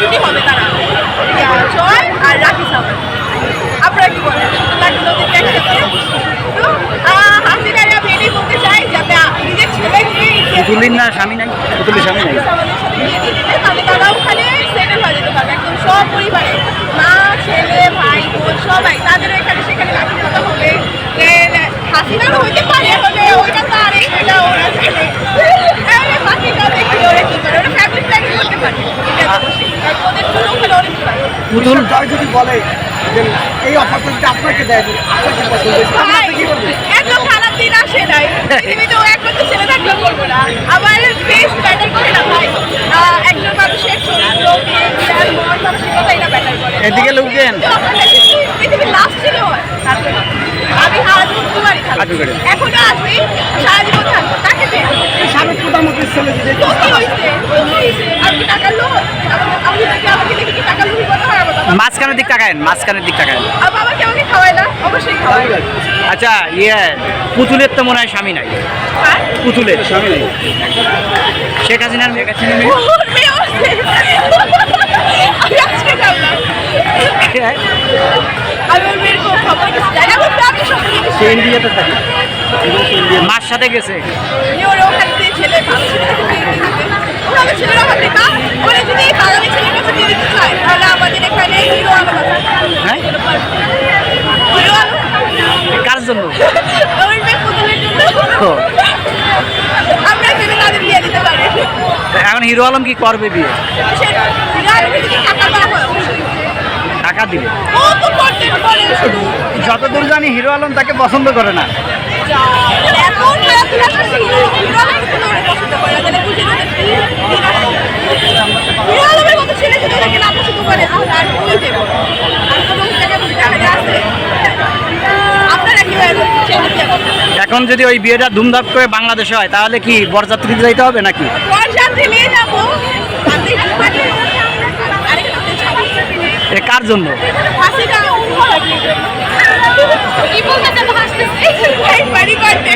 জুটি হবে তারা। জয় আর রাখি সামান আপনারা কি বলেন নাকি নদীতে একসাথে আহ, আমি এটাই বলতে চাই যাতে নিজের ছেলেকে পুতুলির না স্বামী নাই? পুতুলির স্বামী নাই? তাহলে তারাও ওখানে সেটেল হয়ে যেতে পারবে। একদম সব পরিবারে। মা ছেলে ভাই বোন সবাই তাদেরও এখানে সেখানে রাখি কথা হবে। হাসিনারও হইতে পারে হলে ওইটা তো আরে এটা ওরা জানে তাহলে বাকিটা দেখি ওরা কি করে ওরা ফ্যামিলি প্ল্যানিং করতে পারে এটা তো বসে কারণ ওদের জন্য ওখানে অনেক ভালো পুতুল। জয় যদি বলে এই যদি আপনাকে দেয় আপনাকে পছন্দ কি খারাপ দিন আসে নাই। পৃথিবীতে একমাত্র ছেলে থাকলেও করব না। আমার ফেস ম্যাটার করে না ভাই? একজন মানুষের চরিত্র বিহেভিয়ার মন মানসিকতা এটা ম্যাটার করে। এদিকে লোকজন। তো পৃথিবীর লাস্ট ছিল? আমি আজীবন কুমারী থাকব। এখনও আসবি সারা জীবন থাকব। তাকে সাবেক প্রধানমন্ত্রীর ছেলে যদি তো কি হয়েছে তো কি হয়েছে আমি কি টাকার লোক? আমাকে- আমাকে দেখি কি মাঝখানের দিক তাকায়েন মাঝখানের দিক তাকায়েন আর বাবা কি আমাকে খাওয়ায় না? অবশ্যই খাওয়ায়। আচ্ছা ইয়ে পুতুলের তো মনে হয় স্বামী নাই। আর পুতুলের। স্বামী নাই। শেখ হাসিনার মেয়ে কাছে নেমে ওর পারি। এখন হিরো আলম কি করবে বিয়ে? টাকা দিবে? যতদূর জানি হিরো আলম তাকে পছন্দ করে না এখন খেলাধুলা করছে হিরো হিরো আলমের কোনো ওরা পছন্দ করে না তাহলে বুঝে নেবে কি হিরো আলমের মতো ছেলে যদি ওদেরকে না পছন্দ করে তাহলে আর কই দেবো আর কোনো জায়গায় বুঝে টাকা আছে আপনারা কীভাবে ছেলে বিয়ে করবেন এখন যদি ওই বিয়েটা ধুমধাম করে বাংলাদেশে হয় তাহলে কি বরযাত্রী যাইতে হবে নাকি? কার জন্য? বাড়ি করতে।